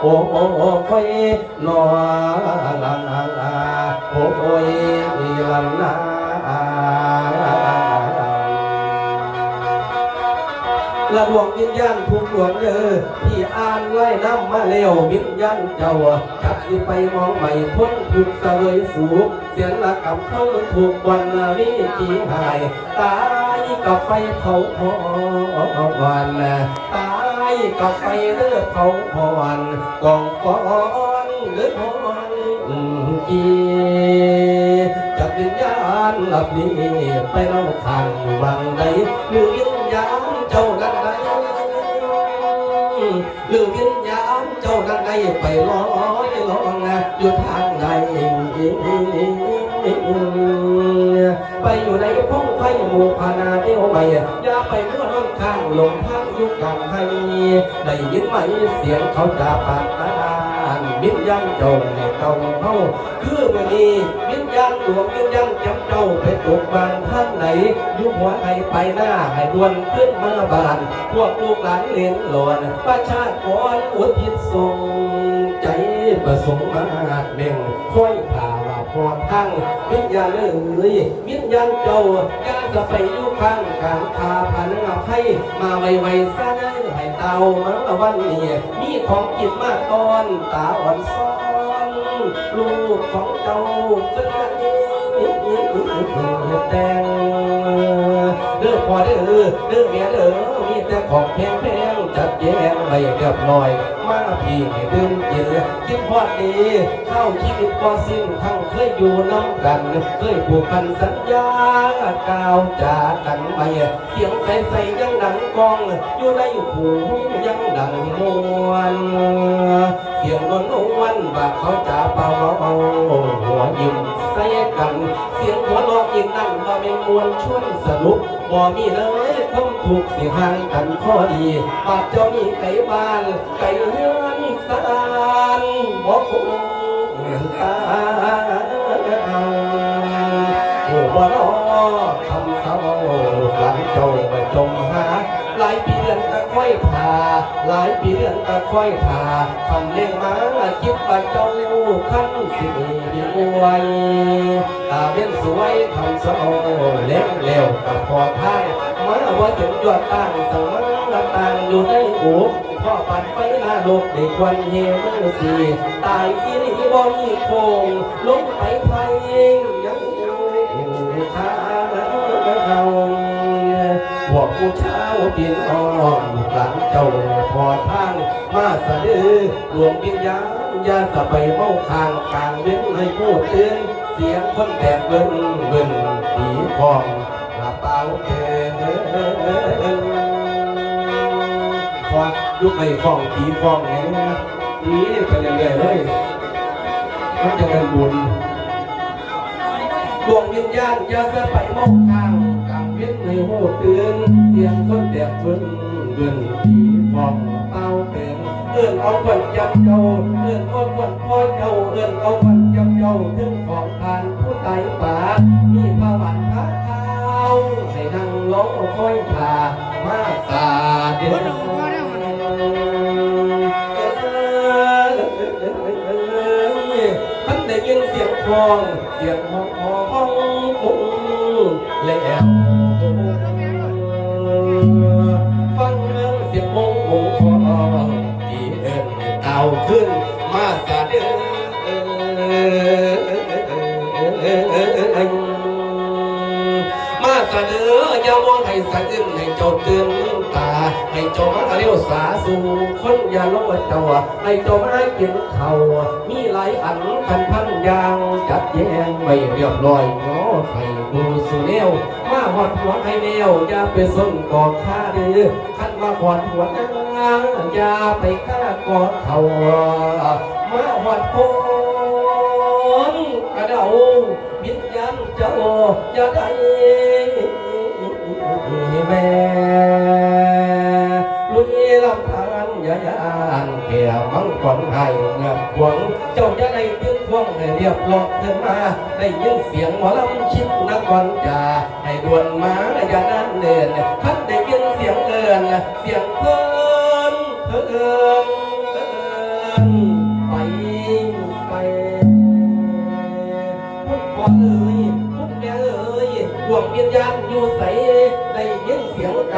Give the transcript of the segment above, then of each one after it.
โอ้โอ้โอ้คอยนอลังโอ้โอ้ยลังนาละดวงวิญญาณทุกดวงเด้อที่อ่านไล่น้ำมาแล้ววิญญาณเจ้าจักสิไปมองใหม่พ้นทุกเสวยสูงเสียงละกับเข้าถูกวันวิจีหาย ตายกับไฟเผาพรตา กับไฟเลือดเผาพรกองฟอนเลือดพรจีจับวิญญาณหลับนี้ไปเล่าขันวังใดหรือวิญญาณเจ้านั้นใดหรือวิญญาณเจ้านั้นใดไปลอยลองอยู่ทางใด ไปอยู่ในพงไฟหมู่พานาเดียวไปอย่าไปเมั่วน้ำข้างลงทางยุคกลางให้ได้ยินไหมเสียงเขาจะปากตานวิญญาณเจ้าในเก่าเฮาคือมื่อนี้วิญญาณดวงวิญญาณจำเจ้าไปตกบานท่านไหนยุหัวไหนไปหน้าให้ดวนขึ้นมาบาน พวกลูกหลานเลี้ยงหลอนประชาชนอุทิศส่งใจประสงค์มาเม่งค่อยผ่า ว่าพรทั้งวิญญาณเอ้ยวิญญาณเจ้าย่าจะไปอยู่ข้างกลางพาพันอภัยมาไวๆซะได้ให้เตามาวันนี้มีของกินมากตอนตาอ่อนซ้อนลูกของเจ้าเป็นแต่งเด้อพอเด้อเด้อเมียเด้อมีแต่ของแพงๆจัดแยงไว้เรียบร้อย มาพี่ให้ดื่มกินกินพอดี เข้าชีวิตพอสิ้นทั้งเคยอยู่น้ำกัน เคยผูกพันสัญญากล่าวจากกันไปเสียงใสๆยังดังกอง อยู่ในหูยังดังมวนเสียงนวลนวลบาดเขาจะเป่าเอาหัวยิ้มใส่กัน เสียงหัวเราะอีกนั่นมาเป็นมวลชวนสนุกบ่มีเลยคมถูกสิห่างกันข้อดีบาดเจ้ามีไก่บ้านไก่เฮือน สานบ่คงตาโอ้บ่รอคำเศร้าหลังจ้าไปจมหา หลายปีเดือนตะค่อยผ่าหลายปีเดือนตะค่อยผ่าคำเลี้ยงมาคิดว่าเจ้าขั้นสิดีวยตาเป็นสวยคำเศร้าเล็กเร็วกับพอท้ายมาว่าถึงยอดตั้งสมังต่างอยู่ในหูพ่อปัดไปหน้าโลกในควันเฮมือสีตายอีนี่บ่มีโคงลงไปไทยยังอยู่ข้าเราพวกผู้เช้าเปียนอ่อนหลังเจ้าพอทางมาสะดือดวงวิญญาณอย่าสะไปเมาคางกลางเว้นให้ผู้เตือนเสียงคนแตกเบิ้นเบิ้นผีพองกระเป๋าเงินฟอ ยุคไอ้ฟองผีฟองเนี่ยผีไปเรื่อยๆเลยมันจะเป็นบุญดวงวิญญาณอย่าสะไปมองข้างกลางเวียนในหูตื่นเสียงคนแดดเบิ้นเบิ้นผีฟองเต้าเต็มเอื้อนเอาควันจำเจ้าเอื้อนเอาควันพ่อเจ้าเอื้อนเอาควันจำเจ้าถึงของทานผู้ไต่ป่ามีพระบัตรพระเท้าให้นั่งร้องคอยผ่ามาสาเดีย คลองเสียงห้องห้องปุ้งแล้วฟังเสียงมงมงคอที่เอินเต่าขึ้น สะอื้นให้เจ้าตื่นตา ให้เจ้ามาเลี้ยวสาสู่คนอย่าลงว่าเจ้าให้เจ้ามากินข้ามีหลายอันพันพันยางจัดแยงไว้เรียบร้อยเนาะให้ดูสุแนวมาหอดหัวให้แนวอย่าไปสนกอดข้าเด้อคันมาหอดหัวนางอย่าไปฆ่ากอดเขามาหอดโคนกระเดาวิญญาณเจ้าอย่าได้ แม่ลุยลำทานยายานแก่ยมังกรไห้เงับหวงเจ้าจะได้ยืนควงให้เรียบหลอกขึ้นมา ได้ยินเสียงหมอลำชิดนักบอลจ่าให้ด่วนมาอย่านั้นเดินท่านได้ยินเสียงเอินเสียงเพิ่นเพิ่อิน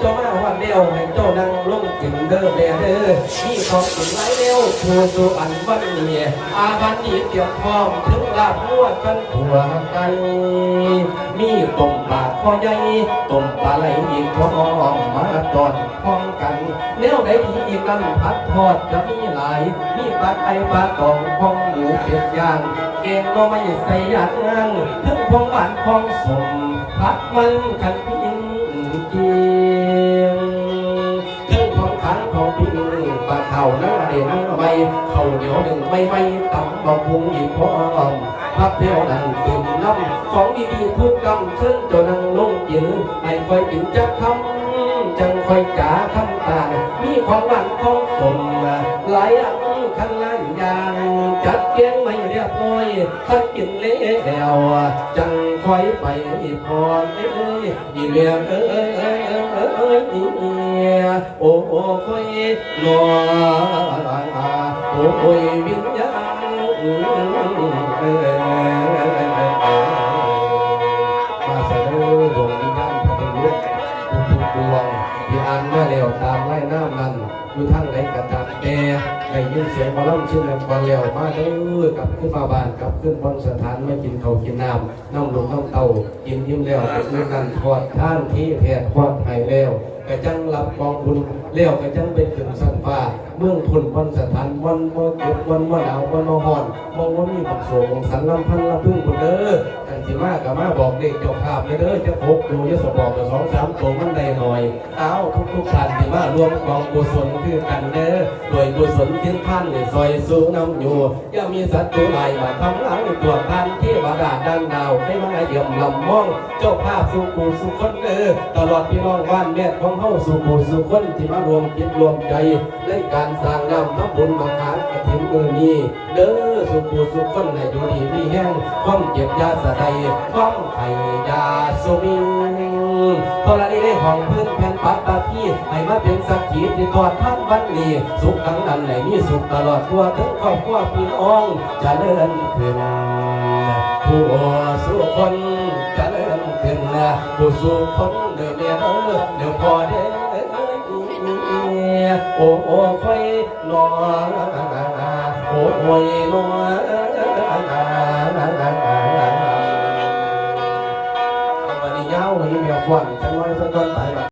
เอ้ยโอ้ยโอ้โอ้โอ้คอยนอนโอ้ยวิญญาณท่านเจ้ามาหวัดเร็วให้เจ้านั่งลงกินเด้อเด้อท่าเจ้ามาหวัดเร็วให้เจ้านั่งลงกินเด้อแม่เด้อนี่ของกินไรเร็วชูสูอันวันนี้อาวันนี้เตรียมพร้อมถึงลาบัวกันหัวไก่มีต้มปลาคอใหญ่ต้มปลาไหลอีกพร้อมมาตอนพร้อมกันแนวไหนดีอีกกันผัดทอดจะมีหลายมีปลาไก่ปลากองพองหมูเป็ดย่างเกงก็ไม่ใส่ยางงานถึงพองหวานพองสมผัดมันกันพิงกี งพองขันของพิงปลาเข่าหน้าเด่นใบเขาเหนียวหนึ่งไม่ไม่ต่ำบะพุงอีกพร้อมพับเที่ยวนั่งตื่นน้ำของดีๆทุกกำเชิญจนนั่งลงกินให้คอยกินจักคำจังค่อยจ๋าคำตามีของหวานของสมหลายอันข้างล่างยางจัดเกียงไม่เรียบร้อยถ้ากินแล้วจังค่อยไปพอเอ้ยอีเมียเอ้ย เอ้ยเอ้ยเอ้ยเอ้ยอีเมียโอ้โอ้คอยนอโอ้ยวิญญาณเอ้ยมาเสนอดวงวิญญาณพระบุรุษทุกดวงที่อ่านมาแล้วตามไล่น้ำนั้นอยู่ทั้งไหนกระตัดแต่ได้ยินเสียงหมาล่ำชื่อนันก่อนแล้วมาเด้อ กลับขึ้นมาบ้านกลับขึ้นบนสถานไม่กินเขากินน้ำน้ำลงน้ำเต่ากินยิ้มแล้วเป็นเรื่องนันทอดท่านที่แพทย์ทอดให้แล้วกระจังรับกองบุญแล้วกระจังไปถึงสันฟ้าเมืองทุนบนสถานวันบ่เก็บวันบ่หนาววันบ่อหอนมองว่ามีบักโสงสันลำพันลำพึ่งคนเด้อก สิมากับมาบอกเด็กเจ้าภาพเลยเด้อจะพกดูยศบอกกับสองสามตัวมันได้หน่อย เอาทุกทุกท่านที่มารวมกองกุศลคือกันเด้อโดยกุศลทิ้นพันในซอยสูน้ำอยู่ย่ามีสัตว์ตัวใดมาทำร้ายตัวพันที่บาดาดันดาวให้มาเยี่ยมลำมอง เจ้าภาพสุขูสุขคนเด้อตลอดพี่น้องบ้านแม่ของเฮาสุขูสุขคนที่มารวมจิตรวมใจในการสร้างน้ำพระบุญมาขาน กระถิ่นมือนี้เด้อสุขูสุขคนในอยู่ดีมีแห้งความเจ็บยาสะใดความไข่ยาสุมิงตอนนี้ได้ห้องพื้นแผ่นปัตตาพี่ให้มาเป็นสักขีที่กอดท่านวันนี้สุขทั้งนั้นไหนมีสุขตลอดทั่วถึงครอบครัวพี่น้องจะเลื่อนขึ้นผู้สุขคนจะเลื่อนขึ้นผู้สุขคนเดิมเมียเออเดี๋ยวพอเด้อ โอ้โอ้ค่อยนอนโอ้โอ้ยนอนวันนี้ยาววันนี้เมียควันจังไว้สักคนไป